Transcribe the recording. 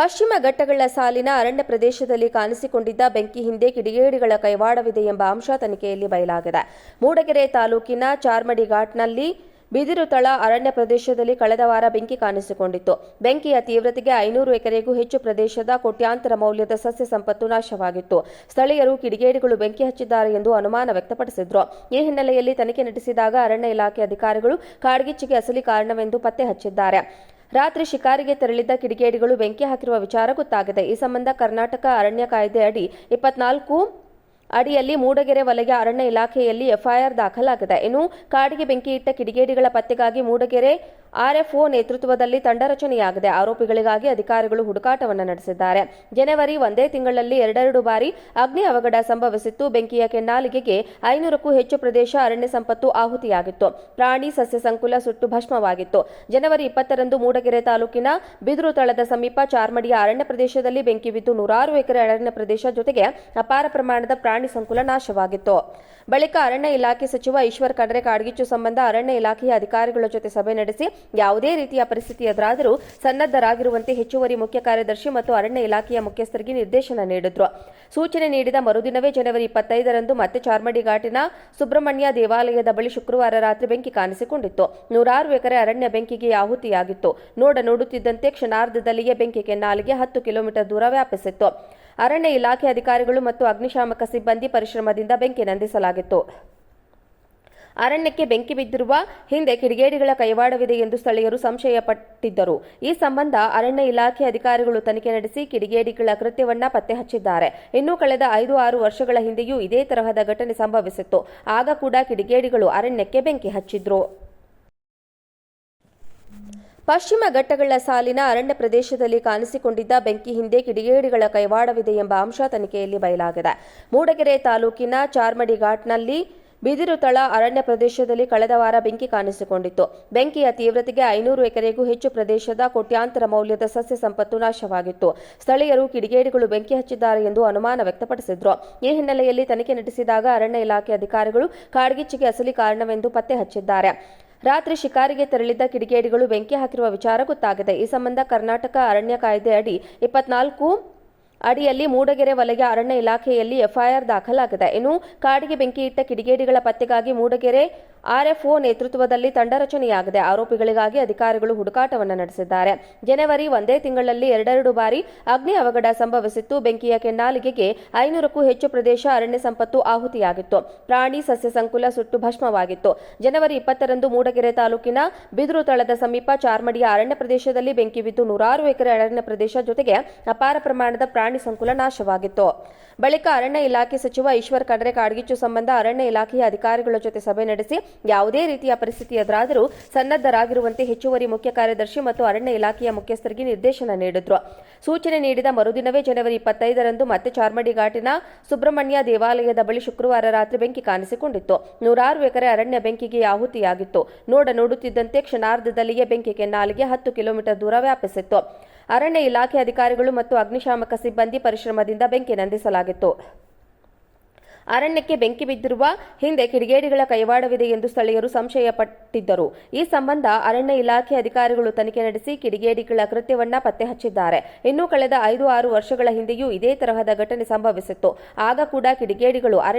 ಪಶ್ಚಿಮ ಘಟ್ಟಗಳ ಸಾಲಿನ ಅರಣ್ಯ ಪ್ರದೇಶದಲ್ಲಿ ಕಾಣಿಸಿಕೊಂಡಿದ್ದ ಬೆಂಕಿ ಹಿಂದೆ ಕಿಡಿಗೇಡಿಗಳ ಕೈವಾಡವಿದೆ ಎಂಬ ಅಂಶ ತನಿಖೆಯಲ್ಲಿ ಬಯಲಾಗಿದೆ. ಮೂಡಗೆರೆ ತಾಲೂಕಿನ ಚಾರ್ಮಡಿ ಘಾಟ್ನಲ್ಲಿ ಬಿದಿರುತಳ ಅರಣ್ಯ ಪ್ರದೇಶದಲ್ಲಿ ಕಳೆದ ವಾರ ಬೆಂಕಿ ಕಾಣಿಸಿಕೊಂಡಿತ್ತು. ಬೆಂಕಿಯ ತೀವ್ರತೆಗೆ ಐನೂರು ಎಕರೆಗೂ ಹೆಚ್ಚು ಪ್ರದೇಶದ ಕೋಟ್ಯಾಂತರ ಮೌಲ್ಯದ ಸಸ್ಯ ಸಂಪತ್ತು ನಾಶವಾಗಿತ್ತು. ಸ್ಥಳೀಯರು ಕಿಡಿಗೇಡಿಗಳು ಬೆಂಕಿ ಹಚ್ಚಿದ್ದಾರೆ ಎಂದು ಅನುಮಾನ ವ್ಯಕ್ತಪಡಿಸಿದ್ರು. ಈ ಹಿನ್ನೆಲೆಯಲ್ಲಿ ತನಿಖೆ ನಡೆಸಿದಾಗ ಅರಣ್ಯ ಇಲಾಖೆ ಅಧಿಕಾರಿಗಳು ಕಾಡ್ಗಿಚ್ಚಿಗೆ ಅಸಲಿ ಕಾರಣವೆಂದು ಪತ್ತೆ ಹಚ್ಚಿದ್ದಾರೆ. ರಾತ್ರಿ ಶಿಕಾರಿಗೆ ತೆರಳಿದ್ದ ಕಿಡಿಗೇಡಿಗಳು ಬೆಂಕಿ ಹಾಕಿರುವ ವಿಚಾರ ಗೊತ್ತಾಗಿದೆ. ಈ ಸಂಬಂಧ ಕರ್ನಾಟಕ ಅರಣ್ಯ ಕಾಯ್ದೆ ಅಡಿ ಇಪ್ಪತ್ನಾಲ್ಕು ಅಡಿಯಲ್ಲಿ ಮೂಡಗೆರೆ ವಲಯ ಅರಣ್ಯ ಇಲಾಖೆಯಲ್ಲಿ ಎಫ್ಐಆರ್ ದಾಖಲಾಗಿದೆ. ಇನ್ನು ಕಾಡಿಗೆ ಬೆಂಕಿ ಇಟ್ಟ ಕಿಡಿಗೇಡಿಗಳ ಪತ್ತೆಗಾಗಿ ಮೂಡಗೆರೆ ಆರ್ಎಫ್ಒ ನೇತೃತ್ವದಲ್ಲಿ ತಂಡ ರಚನೆಯಾಗಿದೆ. ಆರೋಪಿಗಳಿಗಾಗಿ ಅಧಿಕಾರಿಗಳು ಹುಡುಕಾಟವನ್ನು ನಡೆಸಿದ್ದಾರೆ. ಜನವರಿ ಒಂದೇ ತಿಂಗಳಲ್ಲಿ ಎರಡೆರಡು ಬಾರಿ ಅಗ್ನಿ ಅವಘಡ ಸಂಭವಿಸಿತ್ತು. ಬೆಂಕಿಯ ಕೆನ್ನಾಲಿಗೆಗೆ ಐನೂರಕ್ಕೂ ಹೆಚ್ಚು ಪ್ರದೇಶ ಅರಣ್ಯ ಸಂಪತ್ತು ಆಹುತಿಯಾಗಿತ್ತು. ಪ್ರಾಣಿ ಸಸ್ಯ ಸಂಕುಲ ಸುಟ್ಟು ಭಸ್ಮವಾಗಿತ್ತು. ಜನವರಿ ಇಪ್ಪತ್ತರಂದು ಮೂಡಗೆರೆ ತಾಲೂಕಿನ ಬಿದಿರು ತಳದ ಸಮೀಪ ಚಾರ್ಮಡಿಯ ಅರಣ್ಯ ಪ್ರದೇಶದಲ್ಲಿ ಬೆಂಕಿ ಬಿದ್ದು ನೂರಾರು ಎಕರೆ ಅರಣ್ಯ ಪ್ರದೇಶ ಜೊತೆಗೆ ಅಪಾರ ಪ್ರಮಾಣದ ಪ್ರಾಣಿ ಸಂಕುಲ ನಾಶವಾಗಿತ್ತು. ಬಳಿಕ ಅರಣ್ಯ ಇಲಾಖೆ ಸಚಿವ ಈಶ್ವರ್ ಖಂಡ್ರೆ ಕಾಡ್ಗಿಚ್ಚು ಸಂಬಂಧ ಅರಣ್ಯ ಇಲಾಖೆಯ ಅಧಿಕಾರಿಗಳ ಜೊತೆ ಸಭೆ ನಡೆಸಿ ಯಾವುದೇ ರೀತಿಯ ಪರಿಸ್ಥಿತಿ ಎದುರಾದರೂ ಸನ್ನದ್ಧರಾಗಿರುವಂತೆ ಹೆಚ್ಚುವರಿ ಮುಖ್ಯ ಕಾರ್ಯದರ್ಶಿ ಮತ್ತು ಅರಣ್ಯ ಇಲಾಖೆಯ ಮುಖ್ಯಸ್ಥರಿಗೆ ನಿರ್ದೇಶನ ನೀಡಿದ್ರು. ಸೂಚನೆ ನೀಡಿದ ಮರುದಿನವೇ ಜನವರಿ ಇಪ್ಪತ್ತೈದರಂದು ಮತ್ತೆ ಚಾರ್ಮಡಿ ಘಾಟಿನ ಸುಬ್ರಹ್ಮಣ್ಯ ದೇವಾಲಯದ ಬಳಿ ಶುಕ್ರವಾರ ರಾತ್ರಿ ಬೆಂಕಿ ಕಾಣಿಸಿಕೊಂಡಿತ್ತು. ನೂರಾರು ಎಕರೆ ಅರಣ್ಯ ಬೆಂಕಿಗೆ ಆಹುತಿಯಾಗಿತ್ತು. ನೋಡ ನೋಡುತ್ತಿದ್ದಂತೆ ಕ್ಷಣಾರ್ಧದಲ್ಲಿಯೇ ಬೆಂಕಿ ಕೆನ್ನಾಲಿಗೆ ಹತ್ತು ಕಿಲೋಮೀಟರ್ ದೂರ ವ್ಯಾಪಿಸಿತ್ತು. ಅರಣ್ಯ ಇಲಾಖೆ ಅಧಿಕಾರಿಗಳು ಮತ್ತು ಅಗ್ನಿಶಾಮಕ ಸಿಬ್ಬಂದಿ ಪರಿಶ್ರಮದಿಂದ ಬೆಂಕಿ ನಂದಿಸಲಾಗಿತ್ತು. ಅರಣ್ಯಕ್ಕೆ ಬೆಂಕಿ ಬಿದ್ದಿರುವ ಹಿಂದೆ ಕಿಡಿಗೇಡಿಗಳ ಕೈವಾಡವಿದೆ ಎಂದು ಸ್ಥಳೀಯರು ಸಂಶಯಪಟ್ಟಿದ್ದರು. ಈ ಸಂಬಂಧ ಅರಣ್ಯ ಇಲಾಖೆ ಅಧಿಕಾರಿಗಳು ತನಿಖೆ ನಡೆಸಿ ಕಿಡಿಗೇಡಿಗಳ ಕೃತ್ಯವನ್ನ ಪತ್ತೆ ಹಚ್ಚಿದ್ದಾರೆ ಇನ್ನು ಕಳೆದ ಐದು ಆರು ವರ್ಷಗಳ ಹಿಂದೆಯೂ ಇದೇ ತರಹದ ಘಟನೆ ಸಂಭವಿಸಿತ್ತು. ಆಗ ಕೂಡ ಕಿಡಿಗೇಡಿಗಳು ಅರಣ್ಯಕ್ಕೆ ಬೆಂಕಿ ಹಚ್ಚಿದ್ರು. ಪಶ್ಚಿಮ ಘಟ್ಟಗಳ ಸಾಲಿನ ಅರಣ್ಯ ಪ್ರದೇಶದಲ್ಲಿ ಕಾಣಿಸಿಕೊಂಡಿದ್ದ ಬೆಂಕಿ ಹಿಂದೆ ಕಿಡಿಗೇಡಿಗಳ ಕೈವಾಡವಿದೆ ಎಂಬ ಅಂಶ ತನಿಖೆಯಲ್ಲಿ ಬಯಲಾಗಿದೆ. ಮೂಡಗೆರೆ ತಾಲೂಕಿನ ಚಾರ್ಮಡಿ ಘಾಟ್ನಲ್ಲಿ ಬಿದಿರುತಳ ಅರಣ್ಯ ಪ್ರದೇಶದಲ್ಲಿ ಕಳೆದ ವಾರ ಬೆಂಕಿ ಕಾಣಿಸಿಕೊಂಡಿತ್ತು. ಬೆಂಕಿಯ ತೀವ್ರತೆಗೆ ಐನೂರು ಎಕರೆಗೂ ಹೆಚ್ಚು ಪ್ರದೇಶದ ಕೋಟ್ಯಾಂತರ ಮೌಲ್ಯದ ಸಸ್ಯ ಸಂಪತ್ತು ನಾಶವಾಗಿತ್ತು. ಸ್ಥಳೀಯರು ಕಿಡಿಗೇಡಿಗಳು ಬೆಂಕಿ ಹಚ್ಚಿದ್ದಾರೆ ಎಂದು ಅನುಮಾನ ವ್ಯಕ್ತಪಡಿಸಿದ್ರು. ಈ ಹಿನ್ನೆಲೆಯಲ್ಲಿ ತನಿಖೆ ನಡೆಸಿದಾಗ ಅರಣ್ಯ ಇಲಾಖೆ ಅಧಿಕಾರಿಗಳು ಕಾಡ್ಗಿಚ್ಚಿಗೆ ಅಸಲಿ ಕಾರಣವೆಂದು ಪತ್ತೆ ಹಚ್ಚಿದ್ದಾರೆ. ರಾತ್ರಿ ಶಿಕಾರಿಗೆ ತೆರಳಿದ್ದ ಕಿಡಿಗೇಡಿಗಳು ಬೆಂಕಿ ಹಾಕಿರುವ ವಿಚಾರ ಗೊತ್ತಾಗಿದೆ. ಈ ಸಂಬಂಧ ಕರ್ನಾಟಕ ಅರಣ್ಯ ಕಾಯ್ದೆ ಅಡಿ ಇಪ್ಪತ್ನಾಲ್ಕು ಅಡಿಯಲ್ಲಿ ಮೂಡಗೆರೆ ವಲಯ ಅರಣ್ಯ ಇಲಾಖೆಯಲ್ಲಿ ಎಫ್ಐಆರ್ ದಾಖಲಾಗಿದೆ. ಇನ್ನು ಕಾಡಿಗೆ ಬೆಂಕಿ ಇಟ್ಟ ಕಿಡಿಗೇಡಿಗಳ ಪತ್ತೆಗಾಗಿ ಮೂಡಗೆರೆ ಆರ್ಎಫ್ಒ ನೇತೃತ್ವದಲ್ಲಿ ತಂಡ ರಚನೆಯಾಗಿದೆ. ಆರೋಪಿಗಳಿಗಾಗಿ ಅಧಿಕಾರಿಗಳು ಹುಡುಕಾಟವನ್ನು ನಡೆಸಿದ್ದಾರೆ. ಜನವರಿ ಒಂದೇ ತಿಂಗಳಲ್ಲಿ ಎರಡೆರಡು ಬಾರಿ ಅಗ್ನಿ ಅವಘಡ ಸಂಭವಿಸಿತ್ತು. ಬೆಂಕಿಯ ಕೆನ್ನಾಲಿಗೆಗೆ ಐನೂರಕ್ಕೂ ಹೆಚ್ಚು ಪ್ರದೇಶ ಅರಣ್ಯ ಸಂಪತ್ತು ಆಹುತಿಯಾಗಿತ್ತು. ಪ್ರಾಣಿ ಸಸ್ಯ ಸಂಕುಲ ಸುಟ್ಟು ಭಸ್ಮವಾಗಿತ್ತು. ಜನವರಿ ಇಪ್ಪತ್ತರಂದು ಮೂಡಗೆರೆ ತಾಲೂಕಿನ ಬಿದಿರು ತಳದ ಸಮೀಪ ಚಾರ್ಮಡಿಯ ಅರಣ್ಯ ಪ್ರದೇಶದಲ್ಲಿ ಬೆಂಕಿ ಬಿದ್ದು ನೂರಾರು ಎಕರೆ ಅರಣ್ಯ ಪ್ರದೇಶ ಜೊತೆಗೆ ಅಪಾರ ಪ್ರಮಾಣದ ಪ್ರಾಣಿ ಸಂಕುಲ ನಾಶವಾಗಿತ್ತು. ಬಳಿಕ ಅರಣ್ಯ ಇಲಾಖೆ ಸಚಿವ ಈಶ್ವರ್ ಖಂಡ್ರೆ ಕಾಡ್ಗಿಚ್ಚು ಸಂಬಂಧ ಅರಣ್ಯ ಇಲಾಖೆಯ ಅಧಿಕಾರಿಗಳ ಜೊತೆ ಸಭೆ ನಡೆಸಿ ಯಾವುದೇ ರೀತಿಯ ಪರಿಸ್ಥಿತಿ ಎದುರಾದರೂ ಸನ್ನದ್ಧರಾಗಿರುವಂತೆ ಹೆಚ್ಚುವರಿ ಮುಖ್ಯ ಕಾರ್ಯದರ್ಶಿ ಮತ್ತು ಅರಣ್ಯ ಇಲಾಖೆಯ ಮುಖ್ಯಸ್ಥರಿಗೆ ನಿರ್ದೇಶನ ನೀಡಿದ್ರು. ಸೂಚನೆ ನೀಡಿದ ಮರುದಿನವೇ ಜನವರಿ ಇಪ್ಪತ್ತೈದರಂದು ಮತ್ತೆ ಚಾರ್ಮಡಿ ಘಾಟಿನ ಸುಬ್ರಹ್ಮಣ್ಯ ದೇವಾಲಯದ ಬಳಿ ಶುಕ್ರವಾರ ರಾತ್ರಿ ಬೆಂಕಿ ಕಾಣಿಸಿಕೊಂಡಿತ್ತು. ನೂರಾರು ಎಕರೆ ಅರಣ್ಯ ಬೆಂಕಿಗೆ ಆಹುತಿಯಾಗಿತ್ತು. ನೋಡ ನೋಡುತ್ತಿದ್ದಂತೆ ಕ್ಷಣಾರ್ಧದಲ್ಲಿಯೇ ಬೆಂಕಿ ಕೆನ್ನಾಲಿಗೆ ಹತ್ತು ಕಿಲೋಮೀಟರ್ ದೂರ ವ್ಯಾಪಿಸಿತ್ತು. ಅರಣ್ಯ ಇಲಾಖೆ ಅಧಿಕಾರಿಗಳು ಮತ್ತು ಅಗ್ನಿಶಾಮಕ ಸಿಬ್ಬಂದಿ ಪರಿಶ್ರಮದಿಂದ ಬೆಂಕಿ ನಂದಿಸಲಾಗಿತ್ತು. ಅರಣ್ಯಕ್ಕೆ ಬೆಂಕಿ ಬಿದ್ದಿರುವ ಹಿಂದೆ ಕಿಡಿಗೇಡಿಗಳ ಕೈವಾಡವಿದೆ ಎಂದು ಸ್ಥಳೀಯರು ಸಂಶಯಪಟ್ಟಿದ್ದರು. ಈ ಸಂಬಂಧ ಅರಣ್ಯ ಇಲಾಖೆ ಅಧಿಕಾರಿಗಳು ತನಿಖೆ ನಡೆಸಿ ಕಿಡಿಗೇಡಿಗಳ ಕೃತ್ಯವನ್ನ ಪತ್ತೆ ಹಚ್ಚಿದ್ದಾರೆ ಇನ್ನು ಕಳೆದ ಐದು ಆರು ವರ್ಷಗಳ ಹಿಂದೆಯೂ ಇದೇ ತರಹದ ಘಟನೆ ಸಂಭವಿಸಿತ್ತು. ಆಗ ಕೂಡ ಕಿಡಿಗೇಡಿಗಳು ಅರಣ್ಯ